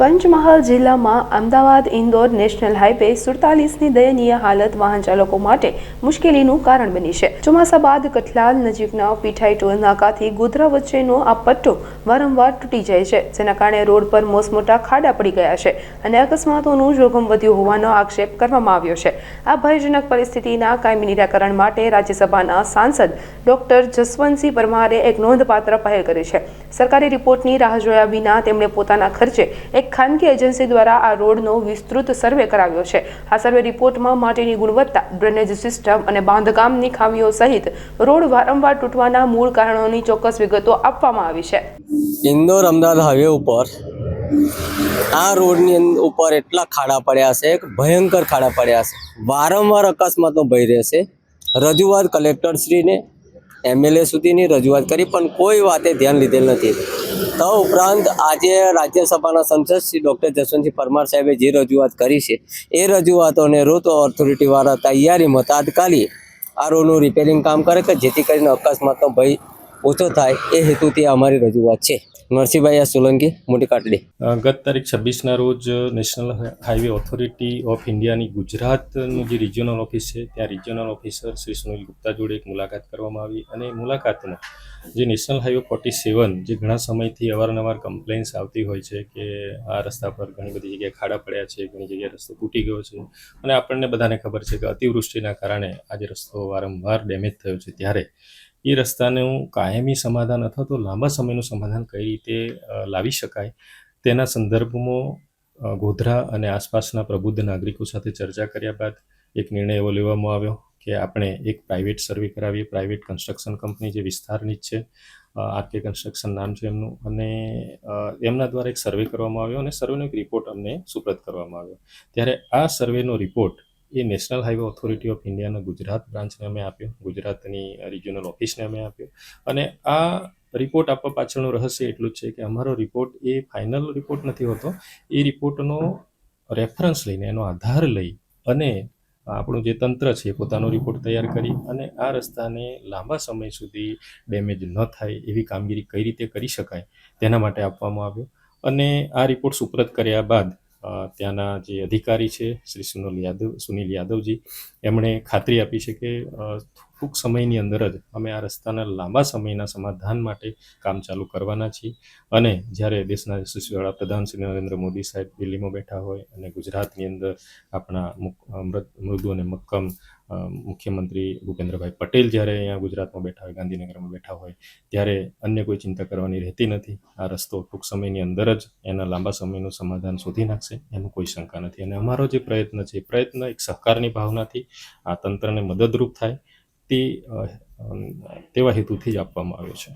પંચમહાલ જિલ્લામાં Ahmedabad Indore national highway સુડતાલીસની દયનીય હાલત વાહન ચાલકો માટે મુશ્કેલીનું કારણ બની છે. ચોમાસા બાદ કઠલાલ નજીકના પીઠાઈ ટોલ નાકાથી ગોધરા વચ્ચેનો આ પટ્ટો વારંવાર તૂટી જાય છે, જેના કારણે રોડ પર મોસમોટા ખાડા પડી ગયા છે અને અકસ્માતોનું જોખમ વધ્યું હોવાનો આક્ષેપ કરવામાં આવ્યો છે. આ ભયજનક પરિસ્થિતિના કાયમી નિરાકરણ માટે રાજ્યસભાના સાંસદ ડોક્ટર જસવંતસિંહ પરમારે એક નોંધપાત્ર પહેલ કરી છે. સરકારી રિપોર્ટની રાહ જોયા વિના તેમણે પોતાના ખર્ચે એક ખાનગી એજન્સી દ્વારા આ રોડનો વિસ્તૃત સર્વે કરાવ્યો છે. આ સર્વે રિપોર્ટમાં માટીની ગુણવત્તા, ડ્રેનેજ સિસ્ટમ અને બાંધકામની ખામીઓ સહિત રોડ વારંવાર તૂટવાના મૂળ કારણોની ચોક્કસ વિગતો આપવામાં આવી છે. ઇન્દોર અમદાવાદ હાઈવે ઉપર આ રોડની ઉપર એટલા ખાડા પડ્યા છે ભયંકર ખાડા પડ્યા છે. વારંવાર અકસ્માતનો ભય રહેશે રજૂઆત કલેક્ટરશ્રીને એમએલએ સુધીની રજૂઆત કરી, પણ કોઈ વાતે ધ્યાન લીધેલ નથી. તો ઉપરાંત આજે રાજ્યસભાના સંસદ શ્રી ડૉક્ટર જસવંતસિંહ પરમાર સાહેબે જે રજૂઆત કરી છે, એ રજૂઆતોને રોડ ઓથોરિટીવાળા તૈયારીમાં તાત્કાલિક આ રોડનું રિપેરિંગ કામ કરે કે જેથી કરીને અકસ્માતનો ભય ઓછો થાય એ હેતુથી અમારી રજૂઆત છે. નરસિંહભાઈ સોલંકી મોટી કાટડી ગત તારીખ છવ્વીસના રોજ નેશનલ હાઈવે ઓથોરિટી ઓફ ઇન્ડિયાની ગુજરાતનું જે રિજિયોનલ ઓફિસ છે, ત્યાં રિજિયોનલ ઓફિસર શ્રી સુનિલ ગુપ્તા જોડે એક મુલાકાત કરવામાં આવી અને મુલાકાતમાં જે નેશનલ હાઈવે ફોર્ટી સેવન જે ઘણા સમયથી અવારનવાર કમ્પ્લેન્સ આવતી હોય છે કે આ રસ્તા પર ઘણી બધી જગ્યાએ ખાડા પડ્યા છે, ઘણી જગ્યાએ રસ્તો તૂટી ગયો છે અને આપણને બધાને ખબર છે કે અતિવૃષ્ટિના કારણે આજે રસ્તો વારંવાર ડેમેજ થયો છે. ત્યારે એ રસ્તાનું કાયમી સમાધાન અથવા તો લાંબા સમયનું સમાધાન કઈ રીતે લાવી શકાય તેના સંદર્ભમાં ગોધરા અને આસપાસના પ્રબુદ્ધ નાગરિકો સાથે ચર્ચા કર્યા બાદ એક નિર્ણય એવો લેવામાં આવ્યો કે આપણે એક પ્રાઇવેટ સર્વે કરાવીએ. પ્રાઇવેટ કન્સ્ટ્રક્શન કંપની જે વિસ્તારની જ છે આરકે કન્સ્ટ્રક્શન નામ છે એમનું. અને એમના દ્વારા એક સર્વે કરવામાં આવ્યો અને સર્વેનો એક રિપોર્ટ અમને સુપ્રત કરવામાં આવ્યો. ત્યારે આ સર્વેનો રિપોર્ટ એ નેશનલ હાઈવે ઓથોરિટી ઓફ ઇન્ડિયાના ગુજરાત બ્રાન્ચને અમે આપ્યો. ગુજરાતની રિજિયોનલ ઓફિસને અમે આપ્યો. અને આ રિપોર્ટ આપવા પાછળનું રહસ્ય એટલું જ છે કે અમારો રિપોર્ટ એ ફાઇનલ રિપોર્ટ નથી હોતો. એ રિપોર્ટનો રેફરન્સ લઈને, એનો આધાર લઈ અને આપણું જે તંત્ર છે પોતાનો રિપોર્ટ તૈયાર કરી અને આ રસ્તાને લાંબા સમય સુધી ડેમેજ ન થાય એવી કામગીરી કઈ રીતે કરી શકાય તેના માટે આપવામાં આવ્યો. અને આ રિપોર્ટ સુપ્રત કર્યા બાદ ત્યાંના જે અધિકારી છે શ્રી સુનિલ યાદવ સુનિલ યાદવજી એમણે ખાતરી આપી છે કે ટૂંક સમયની અંદર જ અમે આ રસ્તાના લાંબા સમયના સમાધાન માટે કામ ચાલુ કરવાના છીએ. અને જ્યારે દેશના વડાપ્રધાન શ્રી નરેન્દ્ર મોદી સાહેબ દિલ્હીમાં બેઠા હોય અને ગુજરાતની અંદર આપણા મૃદ- અને મક્કમ મુખ્યમંત્રી ભૂપેન્દ્રભાઈ પટેલ જ્યારે અહીંયા ગુજરાતમાં બેઠા હોય, ગાંધીનગરમાં બેઠા હોય, ત્યારે અન્ય કોઈ ચિંતા કરવાની રહેતી નથી. આ રસ્તો ટૂંક સમયની અંદર જ એના લાંબા સમયનું સમાધાન શોધી નાખશે, એનું કોઈ શંકા નથી. અને અમારો જે પ્રયત્ન છે પ્રયત્ન એક સહકારની ભાવનાથી આ તંત્રને મદદરૂપ થાય. તે તેવા હેતુથી જ આપવામાં આવ્યો છે.